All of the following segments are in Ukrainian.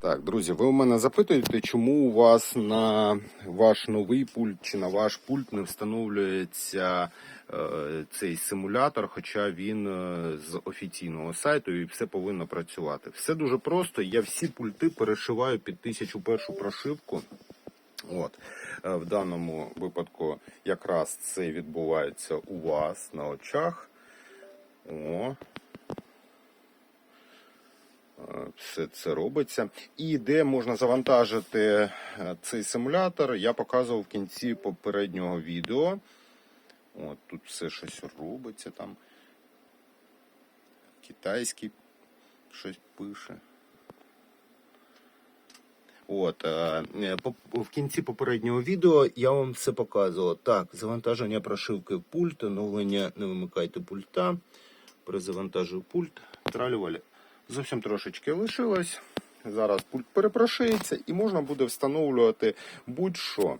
Так, друзі, ви у мене запитуєте, чому у вас на ваш новий пульт чи на ваш пульт не встановлюється е, цей симулятор, хоча він е, з офіційного сайту і все повинно працювати. Все дуже просто. Я всі пульти перешиваю під 1001 прошивку. От. Е, В даному випадку якраз це відбувається у вас на очах. О, Е, все це робиться. І де можна завантажити е, цей симулятор, я показував в кінці попереднього відео. От тут все щось робиться там. Китайський щось пише. От, е, е, в кінці попереднього відео я вам все показував. Так, завантаження прошивки в пульт, оновлення не вимикайте пульта. Перезавантажую пульт. Тралювалі. Зовсім трошечки лишилось. Зараз пульт перепрошується і можна буде встановлювати будь-що.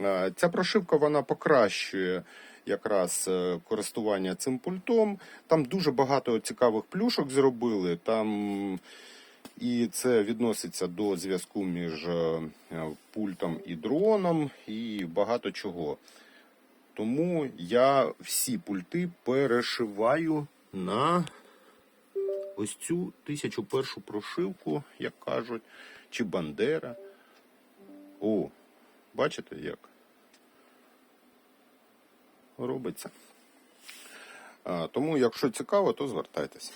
Е, Ця прошивка вона покращує якраз е, користування цим пультом. Там дуже багато цікавих плюшок зробили. Там і це відноситься до зв'язку між е, пультом і дроном, і багато чого. Тому я всі пульти перешиваю на ось цю 1001 прошивку, як кажуть, чи Бандера. О, бачите як? Робиться. Тому, якщо цікаво, то звертайтеся.